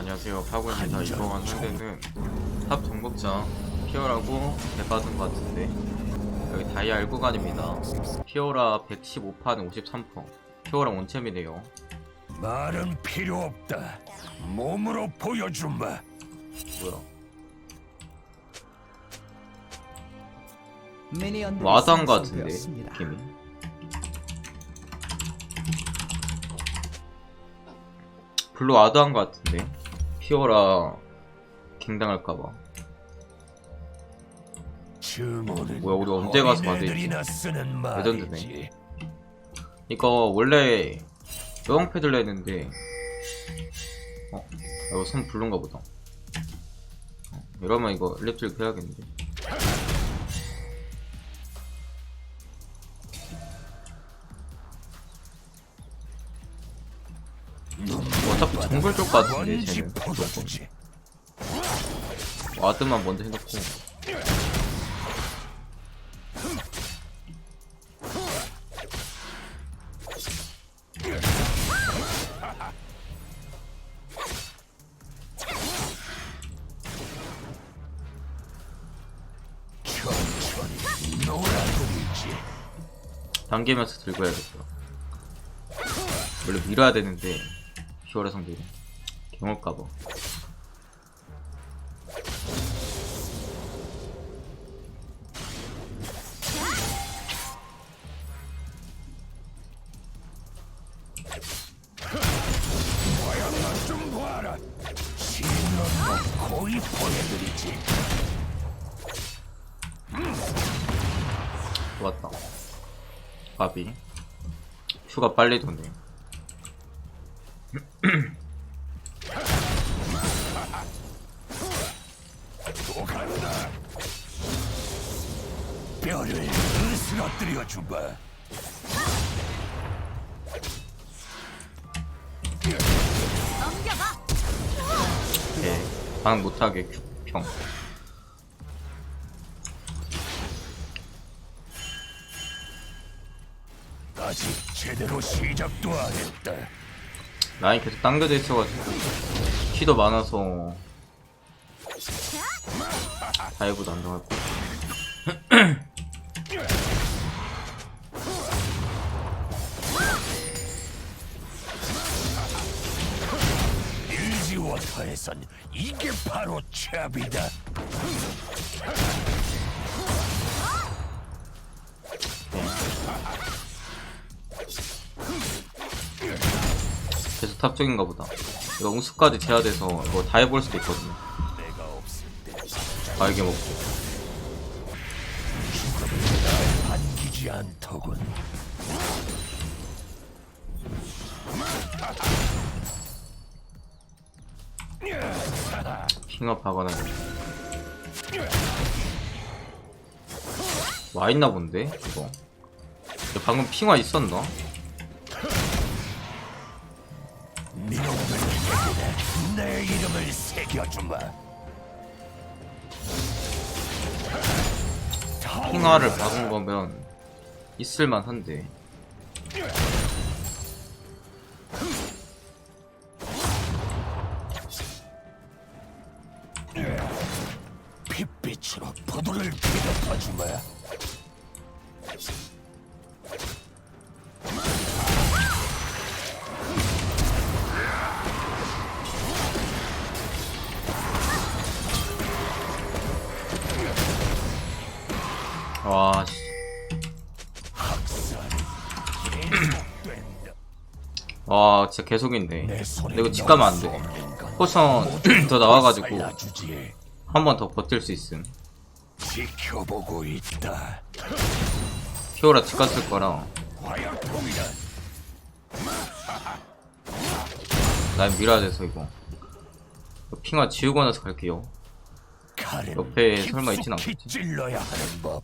안녕하세요. 파고입니다 이번 상대는 탑 정복자 피어라고 대받은 것 같은데 여기 다이아 1구간입니다. 피어라 115판 53퍼 피어라 원챔이네요. 말은 필요 없다. 몸으로 보여주마. 뭐야? 것 같은데. 느낌이. 블루 와드한 것 같은데 피어라 갱당할까봐 뭐야, 우리 언제 가서 쓰는 레전드네. 이거 원래 여왕 패드를 했는데 어? 이거 선 블루인가 보다 어, 이러면 이거 일렉트릭 해야겠는데 정글 쪽 같은데 쟤는. 와드만 먼저 해놓고 천천히 놀아버리지. 당기면서 들고 해야겠다 원래 밀어야 되는데 피오라 상대로 거의 보내드리지. 좋았다. 바비 휴가 빨리 도네 주마. 네, 방 못하게 평 아직 제대로 시작도 안 했다. 라인 계속 당겨져 있어가지고. 키도 많아서. 다이브도 안 들어갈 거야 일지워터에선 이게 바로 찹이다. 계속 탑쪽인가 보다 이거 응수까지 제어돼서 이거 다 해볼 수도 있거든요 알게 먹고 반기지 않더군. 핑업 하거나 와 있나 본데 이거 방금 핑화 있었나? 내 이름을 새겨주마. 핑화를 박은 거면 있을만한데 진짜 계속인데 근데 이거 집 가면 안돼 포션 더 나와가지고. 한 번 더 버틸 수 있음 지켜보고 있다. 피오라 집 갔을 거라. 난 밀어야 돼서 이거 핑화 지우고 나서 갈게요 옆에 설마 있진 않겠지? 찔러야 하는 법.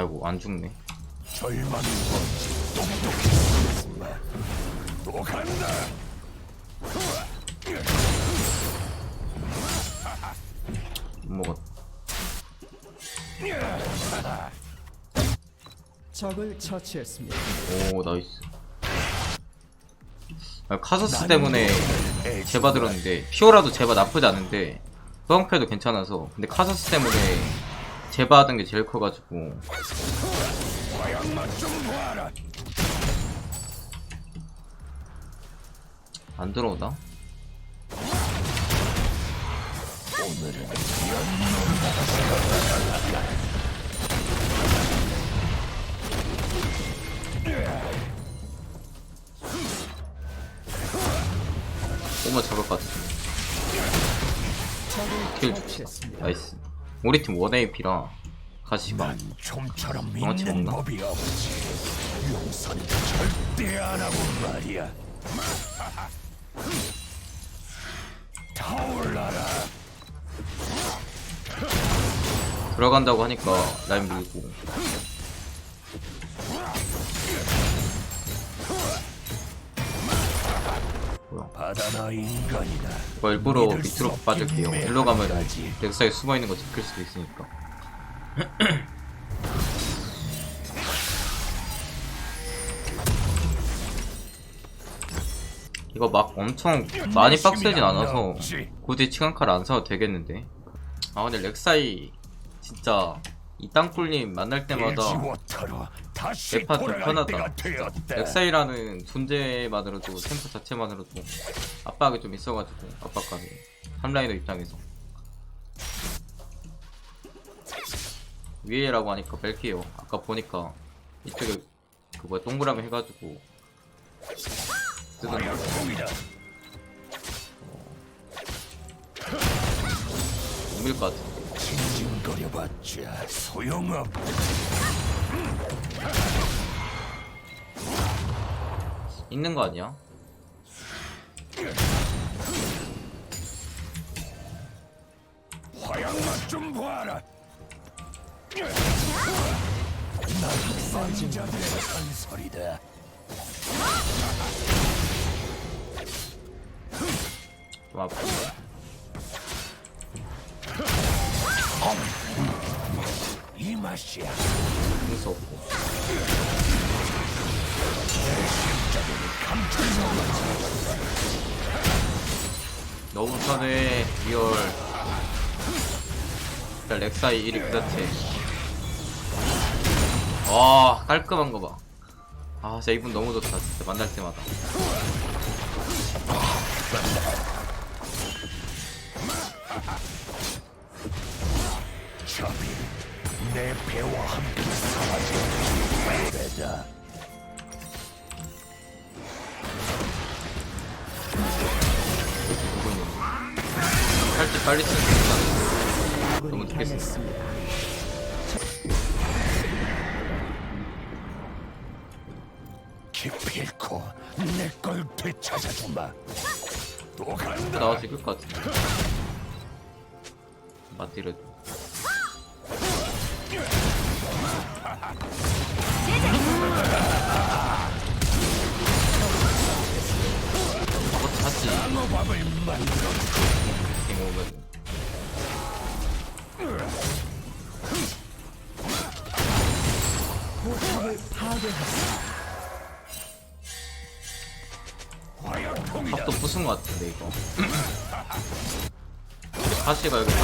아이고 안 죽네 절망이 또 간다. 먹었. 적을 처치했습니다. 오 나이스. 아, 카서스 때문에 제바 들었는데 피오라도 제바 나쁘지 않은데 소방패도 괜찮아서 근데 카서스 때문에 제바 하던 게 제일 커가지고. 안? 오늘은 오면 잡을 것 같아. 킬. 처치했습니다. 나이스. 우리 팀 1AP라 가시가 난 좀처럼 영어치 믿는? 법이 없지. 용서는 절대 안 하고 말이야. 타올라라. 들어간다고 하니까 라인 밀고 뭐야 바다나 인간이다. 이거 일부러 믿을 수 밑으로 없긴 빠질게요 일로 가면 매한가지. 렉사에 숨어 있는 거 지킬 수도 있으니까 이거 막 엄청 많이 빡세진 않아서 굳이 치간칼 안 사도 되겠는데 아 근데 렉사이 진짜 이 땅굴님 만날 때마다 대파 진짜 되었다. 렉사이라는 존재만으로도 템포 자체만으로도 압박이 좀 있어가지고 압박감이. 탑라이너 입장에서. 위에라고 하니까 뺄게요. 아까 보니까 이쪽에 그 뭐야 동그라미 해가지고 뜨던데. 화약통이다. 못밀 것 같은데 징징거려봤자 소용없다. 있는 거 아니야? 화양 맛좀 봐라. 난 학살자들의 전설이다. 좀 아픈데? 이 맛이야. 없고 너무 편해 리얼. 일단 렉사이 1위 그 자체 와 깔끔한 거봐. 아 진짜 이분 너무 좋다 진짜 만날 때마다 저비 내 배와 함께 사라진 배다. 할때 빨리 쓰는 게 좋다 너무 당했습니다. 기필코 내걸 되찾아주마. 또 간다. 나와서 이길 것 같은데 맞디 것 같은데 이거. 다시가 여기 다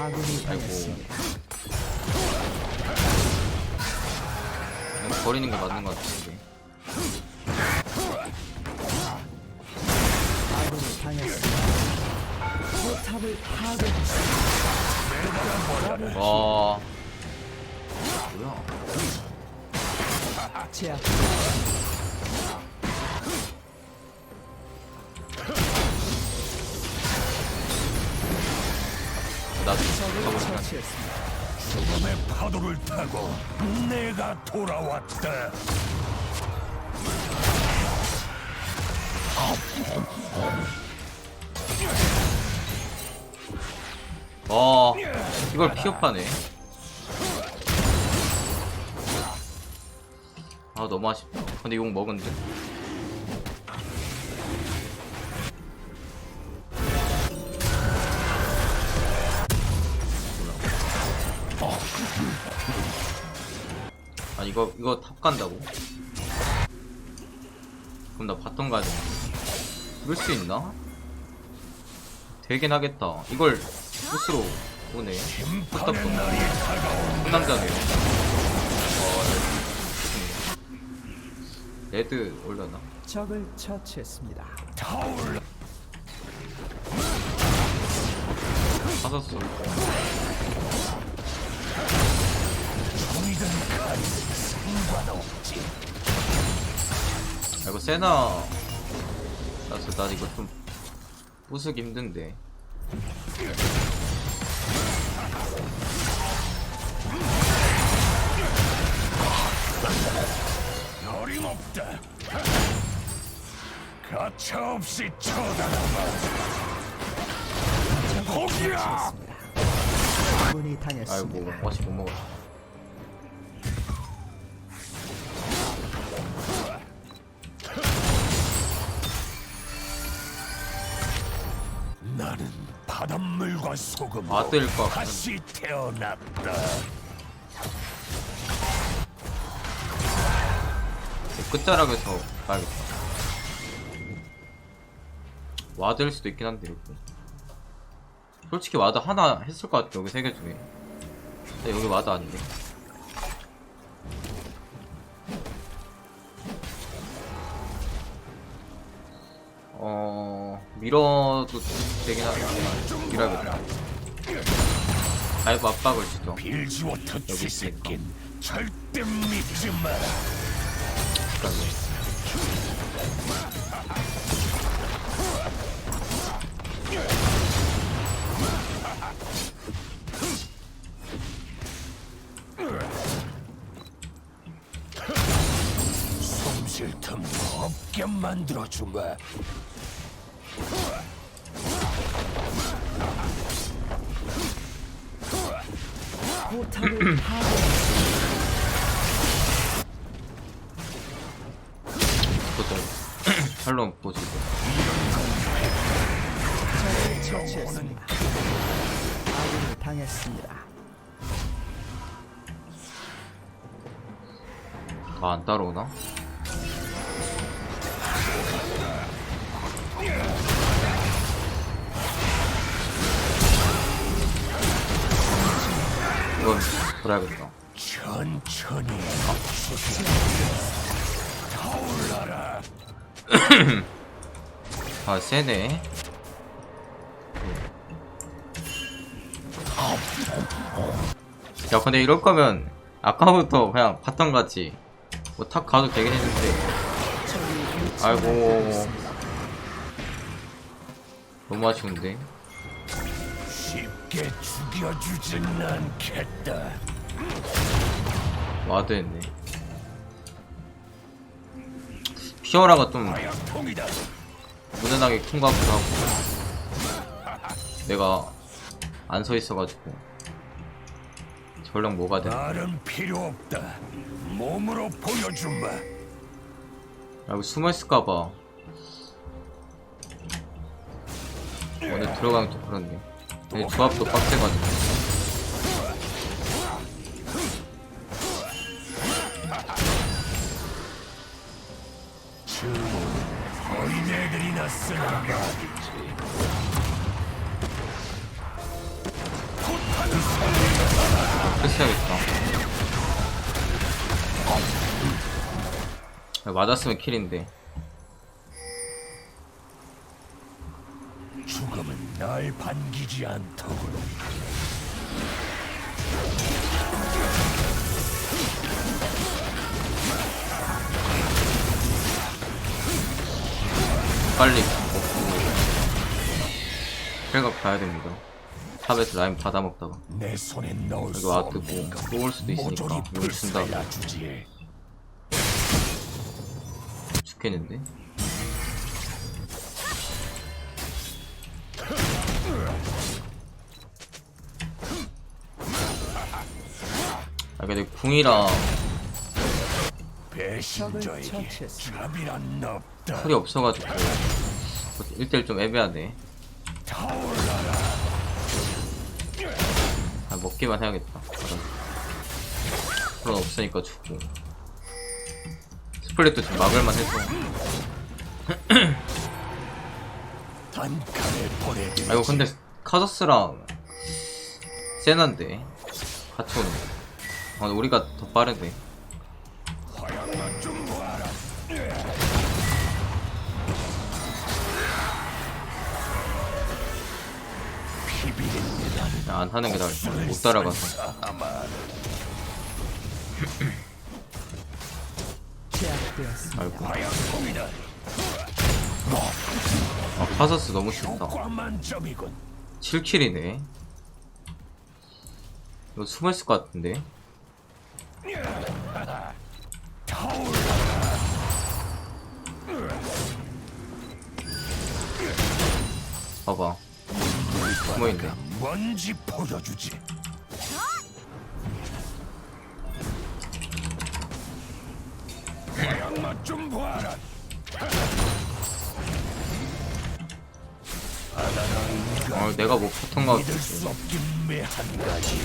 아군이 아이고 버리는 게 맞는 것 같은데. 와. 뭐야 처치했습니다. 죽음의 파도를 타고 내가 돌아왔다. 와 이걸 피업하네 아 너무 아쉽다 근데 욕 먹은 듯? 이거 이거 탑 간다고? 그럼 나 바텀 가야 되나? 그럴 수 있나? 되긴 하겠다 이걸 스스로 오네 포탑도 상남자네요 어, 네. 레드 올려나? 적을 처치했습니다. 받았어 아, 이거 세나. 나서 나 이거 좀 부수기 힘든데. 어림없다. 가차없이 쳐다봐 포기야! 문이 아이고 당했습니다. 맛이 못 먹었어 소금 같은 다시 태어났다. 끝자락에서 가야겠다. 와드일 수도 있긴 한데 이렇게. 솔직히 와드 하나 했을 것 같아 여기 세 개 중에. 근데 여기 와드 아닌데. 어... 밀어도 되긴 하는데 밀어야겠다 다이브 압박을 주죠 빌지워터 쥐새낀 절대 믿지 마라 숨쉴 틈 없게 만들어주마 보시고 적을 처치했습니다. 아군이 당했습니다. 다안 따라오나? 이건 돌아야겠다. 천천히 타올라라 아, 세네. 야, 근데 이럴 거면 아까부터 그냥 봤던 같이 뭐탑 가도 되긴 했는데. 아이고. 너무 아쉬운데. 쉽게 죽여주진 않겠다 와드 했네. 피어라가 좀 무난하게 같기도 하고. 내가 안 서 있어가지고. 전령 뭐가 되나. 말은 필요 없다 몸으로 보여주마 아, 여기 숨어 있을까봐. 오늘 들어가면 또 그렇네. 조합도 빡세가지고. 해야겠다. 야, 맞았으면 킬인데. 죽음은 날 반기지 않더군 빨리 먹고. 킬각 가야 됩니다. 탑에서 라인 받아먹다가. 내 손에 넣을 여기 수 와드고 없는 것 또올 수도 있으니까 모조리 용을 쓴다. 불살라주지 죽겠는데? 아 근데 궁이랑 배신자에게 처치했습니다. 자비란 없다. 쿨이 없어가지고 1대1 좀 애매하네 타올라 먹기만 해야겠다 쿨은 없으니까 죽고 스플릿도 좀 막을만 해서. 아 이거 근데 카서스랑 세난데 같이 오는 거. 아 우리가 더 빠르네 안 하는 게 나을 듯못 따라가서. 아이고 화양통이다. 아 너무 만점이군. 7킬이네 이거 숨어있을 것 같은데. 봐봐 숨어있네 뭔지 보여주지. 화양만 좀 봐라. 아 내가 뭐 보통 가 믿을 수 없긴 매한 가지.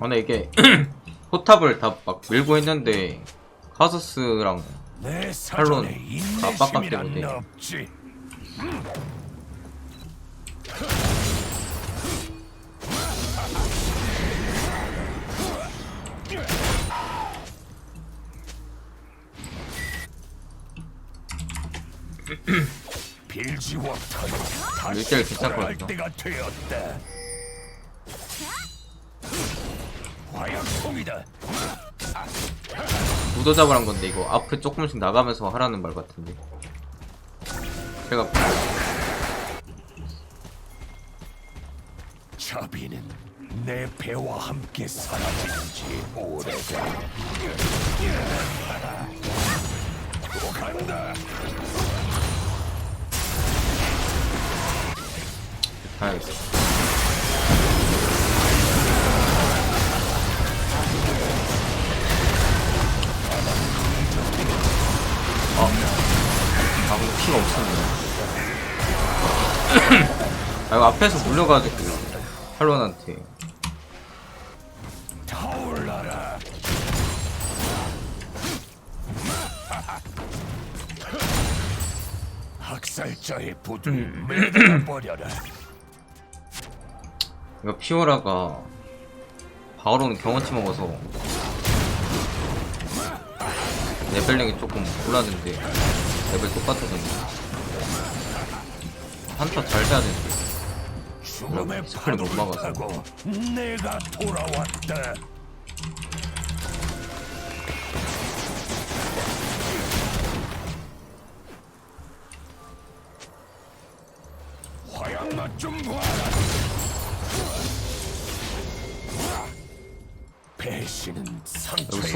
아 근데 이게 포탑을 다 막 밀고 했는데 카서스랑 내 칼론 압박감 인내심이란 때문에. 없지. 빌지워터는 다시 일대일 괜찮거든요. 돌아 무도 잡으란 건데 이거 앞에 조금씩 나가면서 하라는 말 같은데 제가 자비는 내 배와 함께 사라지는 지 오래다. 또 간다. 가야겠어 아 근데 피가 없었네 아 이거 앞에서 물려가지고 할론한테 타올라라. 학살자의 부들 매달아 버려라. 이거 피오라가 바로는 경험치 먹어서 레벨링이 조금 올랐는데 레벨 똑같아졌네 한타 잘 돼야 되는데 죽음의 파도를 막아서. 타고 내가 돌아왔다.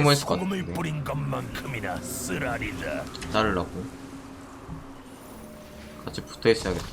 상처에 숨어있을 것 같은데. 뿌린 것만큼이나 쓰라리다. 자르라고 같이 붙어 있어야겠다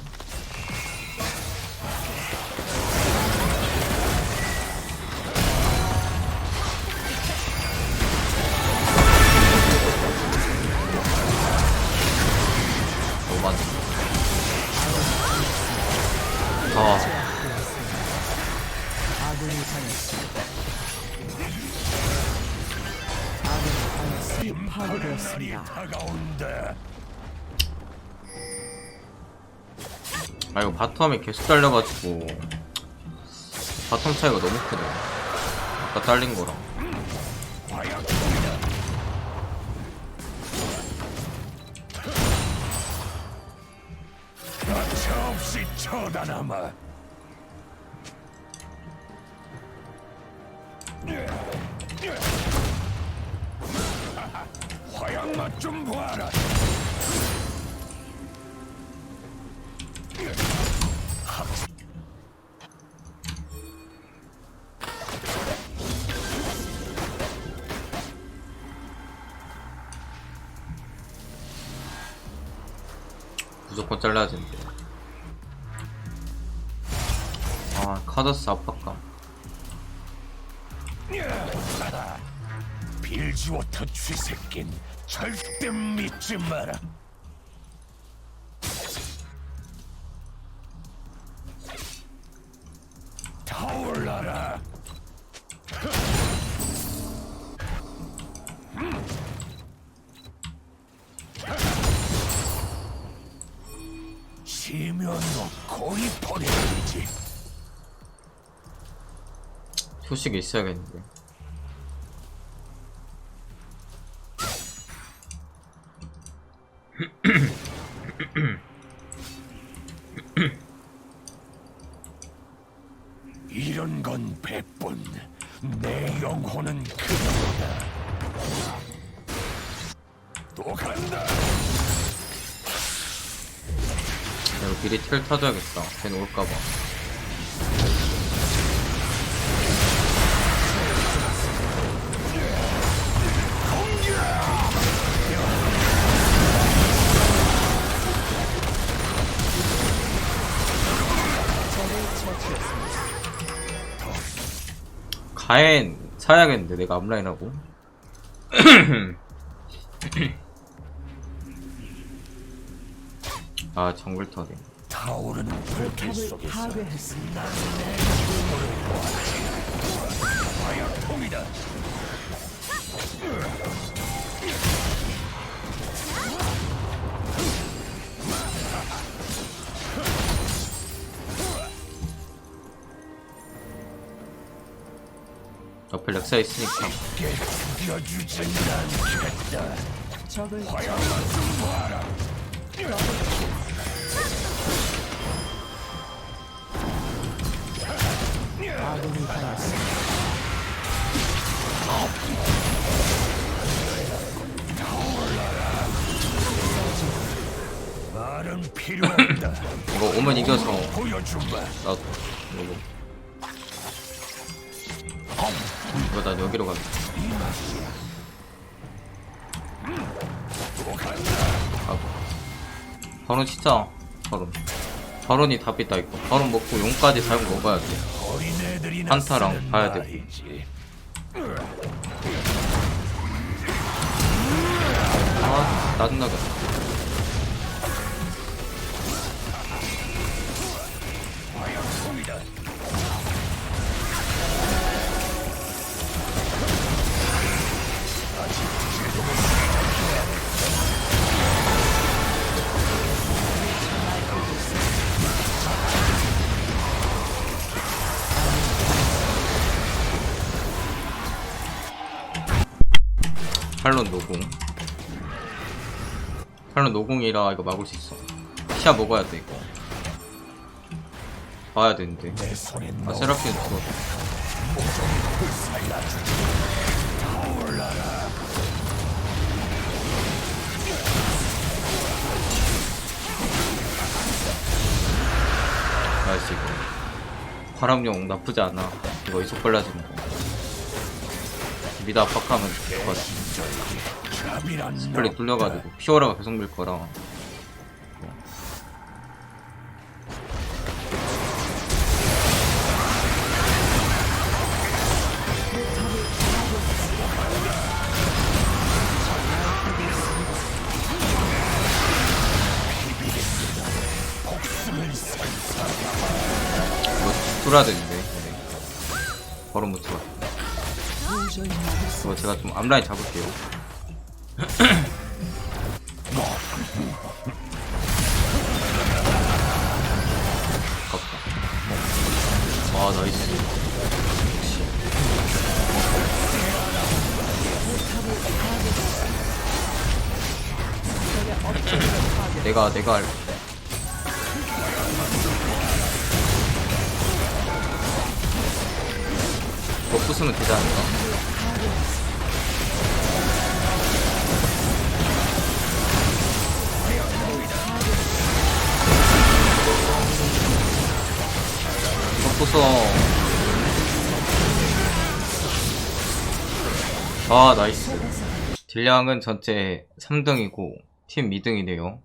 아 이거 바텀이 계속 딸려가지고 바텀 차이가 너무 크네 아까 딸린 거랑. 화약맛 좀 봐라. 잘라진대 아 카더스 압박감. 빌지워터 쥐새낀 절대 믿지 마라. 시면 놓고 이 보내야지. 표식이 있어야겠는데 이런 건 백분 내 영혼은 그거다 또 간다 내가 타줘야겠다. 쟤는 올까봐. 가엔 사야겠는데 내가 앞라인하고. 아 정글 터네 타오르는 불길 탑을 속에서 파괴했습니다. 화약통이다. 옆에 렉사 있으니까. 깨 죽여주진 않겠다. 적을 아군이 말은 필요 없다. 이거 오면 이겨서. 보여주마. 나도. 이거 이거 난 여기로 간다 아, 바론 진짜 바론. 바론이 답이다 이거 바론 먹고 용까지 잘 먹어야 돼 한타랑 봐야. 말이지. 아, 짜증나겠다. 팔론 노공. 팔론 노공이라 이거 막을 수 있어. 시야 먹어야 돼, 이거. 봐야 되는데. 아, 세라핀 죽어. 나이스, 이거. 화랑용 나쁘지 않아. 이거 이속 거. 미드 압박하면. 잠이란 빨리 뚫려가지고 피오라가 계속 밀 거라 이거 뚫어야 되는 앞라인 잡을게요. 아깝다. 아 나이스. 내가 내가 알- 이거 부수면 되지 않을까? 부숴 아 나이스. 딜량은 전체 3등이고 팀 2등이네요